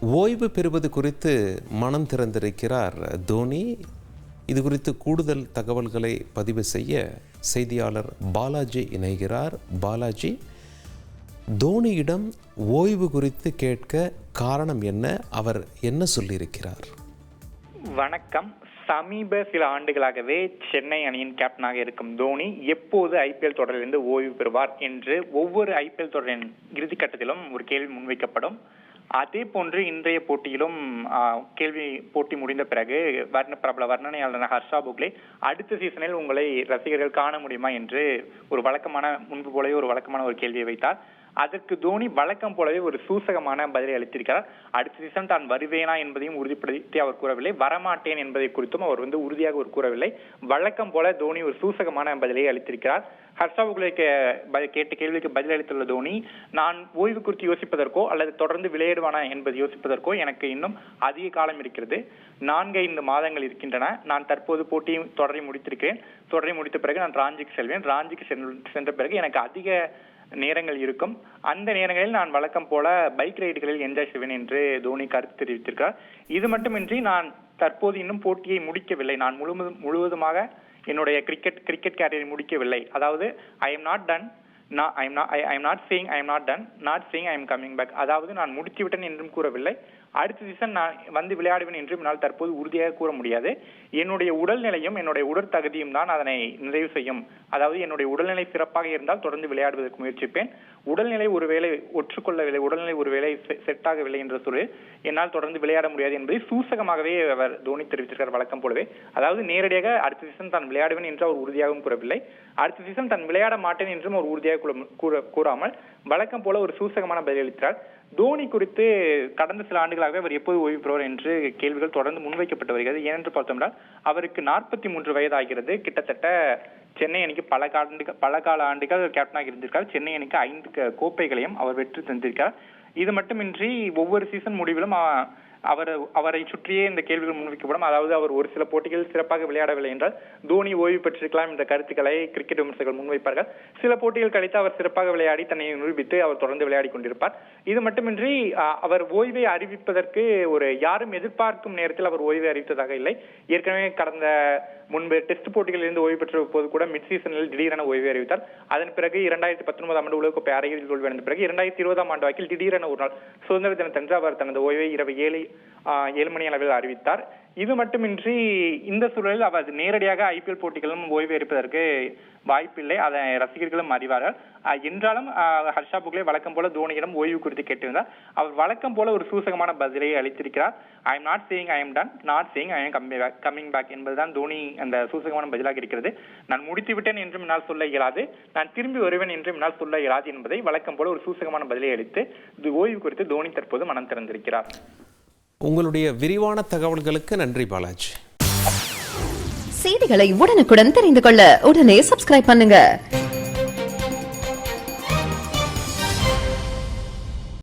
ஓய்வு பெறுவது குறித்து மனம் திறந்திருக்கிறார் தோனி. இது குறித்து கூடுதல் தகவல்களை பதிவு செய்ய செய்தியாளர் பாலாஜி இணைகிறார். பாலாஜி தோனியிடம் ஓய்வு குறித்து கேட்க காரணம் என்ன? அவர் என்ன சொல்லியிருக்கிறார்? வணக்கம். சமீப சில ஆண்டுகளாகவே சென்னை அணியின் கேப்டனாக இருக்கும் தோனி எப்போது ஐபிஎல் தொடரிலிருந்து ஓய்வு பெறுவார் என்று ஒவ்வொரு ஐபிஎல் தொடரின் இறுதிக்கட்டத்திலும் ஒரு கேள்வி முன்வைக்கப்படும். அதே போன்று இன்றைய போட்டியிலும் கேள்வி போட்டி முடிந்த பிறகு வர்ண பிரபல வர்ணனையாளர் ஹர்ஷா புக்லே அடுத்த சீசனில் உங்களை ரசிகர்கள் காண முடியுமா என்று ஒரு வழக்கமான முன்பு போலவே ஒரு வழக்கமான ஒரு கேள்வியை வைத்தார். அதற்கு தோனி வழக்கம் போலவே ஒரு சூசகமான பதிலை அளித்திருக்கிறார். அடுத்த சீசன் தான் வருவேனா என்பதையும் உறுதிப்படுத்தி அவர் கூறவில்லை. வரமாட்டேன் என்பதை குறித்தும் அவர் வந்து உறுதியாக ஒரு கூறவில்லை. வழக்கம் போல தோனி ஒரு சூசகமான பதிலை அளித்திருக்கிறார். ஹர்ஷா கே- கேட்ட கேள்விக்கு பதிலளித்துள்ள தோனி நான் ஓய்வு குறித்து யோசிப்பதற்கோ அல்லது தொடர்ந்து விளையாடுவானா என்பது யோசிப்பதற்கோ எனக்கு இன்னும் அதிக காலம் இருக்கிறது. நான்கு ஐந்து மாதங்கள் இருக்கின்றன. நான் தற்போது போட்டியை தொடரை முடித்திருக்கிறேன். தொடரை முடித்த பிறகு நான் ராஞ்சிக்கு செல்வேன். ராஞ்சிக்கு சென்று- சென்ற பிறகு எனக்கு அதிக நேரங்கள் இருக்கும். அந்த நேரங்களில் நான் வழக்கம் போல பைக் ரைடுகளில் என்ஜாய் செய்வேன் என்று தோனி கருத்து தெரிவித்திருக்கிறார். இது மட்டுமின்றி நான் தற்போது இன்னும் போட்டியை முடிக்கவில்லை. நான் முழுவதும் முழுவதுமாக என்னுடைய கிரிக்கெட் கிரிக்கெட் கேரியரை முடிக்கவில்லை. அதாவது I am not done I am not I am not saying I am not done not saying I am coming back அதாவது நான் முடித்து விட்டேன் என்றும் கூறவில்லை. அடுத்த சீசன் நான் வந்து விளையாடுவேன் என்றும் என்னால் தற்போது உறுதியாக கூற முடியாது. என்னுடைய உடல்நிலையும் என்னுடைய உடற்தகுதியும் தான் அதனை நிறைவு செய்யும். அதாவது என்னுடைய உடல்நிலை சிறப்பாக இருந்தால் தொடர்ந்து விளையாடுவதற்கு முயற்சிப்பேன். உடல்நிலை ஒருவேளை ஒற்றுக்கொள்ளவில்லை உடல்நிலை ஒருவேளை செட் ஆகவில்லை என்ற சூழலில் என்னால் தொடர்ந்து விளையாட முடியாது என்பதை சூசகமாகவே அவர் தோனி தெரிவித்திருக்கிறார் வழக்கம் போலவே. அதாவது நேரடியாக அடுத்த சீசன் தான் விளையாடுவேன் என்று அவர் உறுதியாகவும் கூறவில்லை. அடுத்த சீசன் தான் விளையாட மாட்டேன் என்றும் அவர் உறுதியாக கூற- கூறாமல் வழக்கம் போல ஒரு சூசகமான பதிலளித்தார். தோனி குறித்து கடந்த சில ஆண்டுகளாகவே அவர் எப்போது ஓய்வு பெறுவார் என்று கேள்விகள் தொடர்ந்து முன்வைக்கப்பட்டு வருகிறது. ஏனென்று பார்த்தோம்னா அவருக்கு நாற்பத்தி மூன்று வயது ஆகிறது கிட்டத்தட்ட சென்னை அணிக்கு பல காண்டு பல கால ஆண்டுகள் கேப்டனாக இருந்திருக்கார். சென்னை அணிக்கு ஐந்து கோப்பைகளையும் அவர் வெற்றி தந்திருக்கார். இது மட்டுமின்றி ஒவ்வொரு சீசன் முடிவிலும் அவர் அவரை சுற்றியே இந்த கேள்விகள் முன்வைக்கப்படும். அதாவது அவர் ஒரு சில போட்டிகள் சிறப்பாக விளையாடவில்லை என்றால் தோனி ஓய்வு பெற்றிருக்கலாம் என்ற கருத்துக்களை கிரிக்கெட் விமர்சகர்கள் முன்வைப்பார்கள். சில போட்டிகள் கழித்து அவர் சிறப்பாக விளையாடி தன்னை நிரூபித்து அவர் தொடர்ந்து விளையாடி கொண்டிருப்பார். இது மட்டுமின்றி அவர் ஓய்வை அறிவிப்பதற்கு ஒரு யாரும் எதிர்பார்க்கும் நேரத்தில் அவர் ஓய்வை அறிவித்ததாக இல்லை. ஏற்கனவே கடந்த முன்பு டெஸ்ட் போட்டிகளில் இருந்து ஓய்வு பெற்ற போது கூட மிட் சீசனில் திடீரென ஓய்வு அறிவித்தார். அதன் பிறகு இரண்டாயிரத்தி பத்தொன்பதாம் ஆண்டு உலகக்கோப்பை அரையிறுதியில் தோல்வி அடைந்த பிறகு இரண்டாயிரத்தி இருபதாம் ஆண்டு வாக்கில் திடீரென ஒரு நாள் சுதந்திர தினத்தன்று அவர் தனது ஓய்வை இரவு ஏழு ஏழுமணி அளவில் அறிவித்தார். இது மட்டுமின்றி இந்த சூழலில் அவர் நேரடியாக ஐபிஎல் போட்டிகளிலும் ஓய்வு எடுப்பதற்கு வாய்ப்பில்லை. அதை ரசிகர்களும் அறிவார்கள். என்றாலும் ஹர்ஷா புக்லே வழக்கம் போல தோனியிடம் ஓய்வு குறித்து கேட்டிருந்தார். அவர் வழக்கம் போல ஒரு சூசகமான பதிலை அளித்திருக்கிறார். I am not saying I am done not saying I am coming back coming back என்பதுதான் தோனி அந்த சூசகமான பதிலாக இருக்கிறது. நான் முடித்து விட்டேன் என்றும் என்னால் சொல்ல இயலாது. நான் திரும்பி வருவேன் என்றும் என்னால் சொல்ல இயலாது என்பதை வழக்கம் போல ஒரு சூசகமான பதிலை அளித்து ஓய்வு குறித்து தோனி தற்போது மனம் திறந்திருக்கிறார். உங்களுடைய விரிவான தகவல்களுக்கு நன்றி பாலாஜி. செய்திகளை உடனுக்குடன் தெரிந்து கொள்ள உடனே சப்ஸ்கிரைப் பண்ணுங்க.